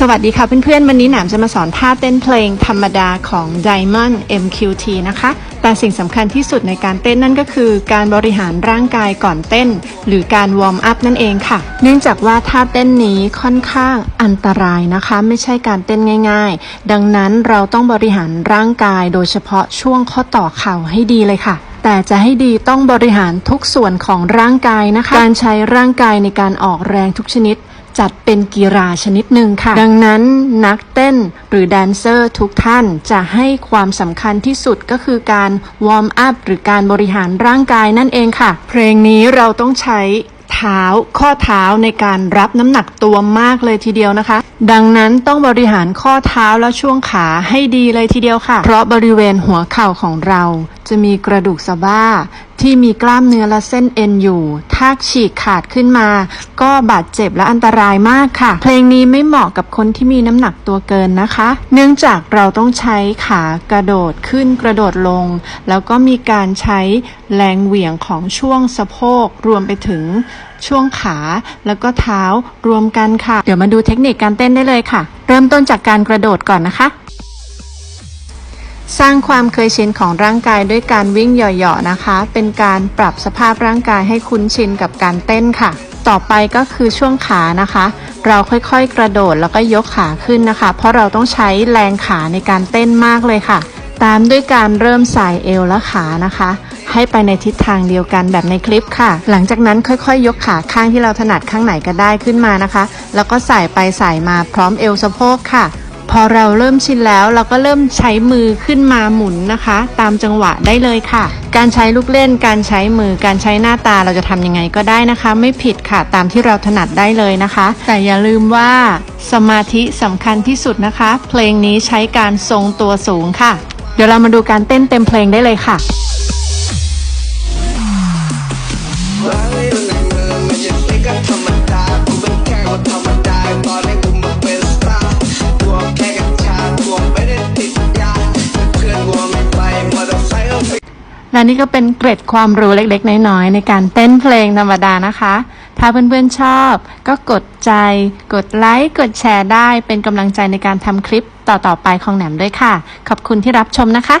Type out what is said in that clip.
สวัสดีค่ะเพื่อนๆ วันนี้หนามจะมาสอนท่าเต้นเพลงธรรมดาของ Diamond MQT นะคะ แต่สิ่งสำคัญที่สุดในการเต้นนั่นก็คือ การบริหารร่างกายก่อนเต้น หรือการวอร์มอัพนั่นเองค่ะ เนื่องจากว่าท่าเต้นนี้ค่อนข้างอันตรายนะคะ ไม่ใช่การเต้นง่าย ๆ ดังนั้นเราต้องบริหารร่างกายโดยเฉพาะช่วงข้อต่อเข่าให้ดีเลยค่ะแต่จะให้ดีต้องบริหารทุกส่วนของร่างกายนะคะ การใช้ร่างกายในการออกแรงทุกชนิด จัดเป็นกีฬาชนิดหนึ่งค่ะ ดังนั้นนักเต้นหรือแดนเซอร์ทุกท่านจะให้ความสำคัญที่สุดก็คือการวอร์มอัพหรือการบริหารร่างกายนั่นเองค่ะ เพลงนี้เราต้องใช้เท้าข้อเท้าในการรับน้ำหนักตัวมากเลยทีเดียวนะคะ ดังนั้นต้องบริหารข้อเท้าและช่วงขาให้ดีเลยทีเดียวค่ะ เพราะบริเวณหัวเข่าของเราจะมีกระดูกสะบ้า ที่มีกล้ามเนื้อและเส้นเอ็นอยู่ ถ้าฉีกขาดขึ้นมา ก็บาดเจ็บและอันตรายมากค่ะ เพลงนี้ไม่เหมาะกับคนที่มีน้ำหนักตัวเกินนะคะ เนื่องจากเราต้องใช้ขากระโดดขึ้นกระโดดลง แล้วก็มีการใช้แรงเหวี่ยงของช่วงสะโพกรวมไปถึงช่วงขาแล้วก็เท้ารวมกันค่ะ เดี๋ยวมาดูเทคนิคการเต้นได้เลยค่ะ เริ่มต้นจากการกระโดดก่อนนะคะ สร้างความเคยชินของร่างกายด้วยการวิ่งเหยาะๆนะคะ เป็นการปรับสภาพร่างกายให้คุ้นชินกับการเต้นค่ะ ต่อไปก็คือช่วงขานะคะ เราค่อยๆกระโดดแล้วก็ยกขาขึ้นนะคะ เพราะเราต้องใช้แรงขาในการเต้นมากเลยค่ะ ตามด้วยการเริ่มสายเอวและขานะคะ ให้ไปในทิศทางเดียวกันแบบในคลิปค่ะ หลังจากนั้นค่อยๆ ยกขาข้างที่เราถนัดข้างไหนก็ได้ขึ้นมานะคะ แล้วก็ใส่ไปใส่มาพร้อมเอวสะโพกค่ะ อเราเริ่มชินแล้วเราก็เริ่มใช้มือขึ้นมาหมุนนะคะ ตามจังหวะได้เลยค่ะ การใช้ลูกเล่น การใช้มือ การใช้หน้าตาเราจะทำยังไงก็ได้นะคะ ไม่ผิดค่ะตามที่เราถนัดได้เลยนะคะ แต่อย่าลืมว่าสมาธิสำคัญที่สุดนะคะ เพลงนี้ใช้การทรงตัวสูงค่ะ เดี๋ยวเรามาดูการเต้นเต็มเพลงได้เลยค่ะ และนี่ก็เป็นเกร็ดความรู้เล็กๆ น้อยๆ ในการเต้นเพลงธรรมดานะคะ ถ้าเพื่อนๆชอบ ก็กดใจ กดไลค์ กดแชร์ได้ เป็นกำลังใจในการทำคลิปต่อๆไปของแหนมด้วยค่ะ ขอบคุณที่รับชมนะคะ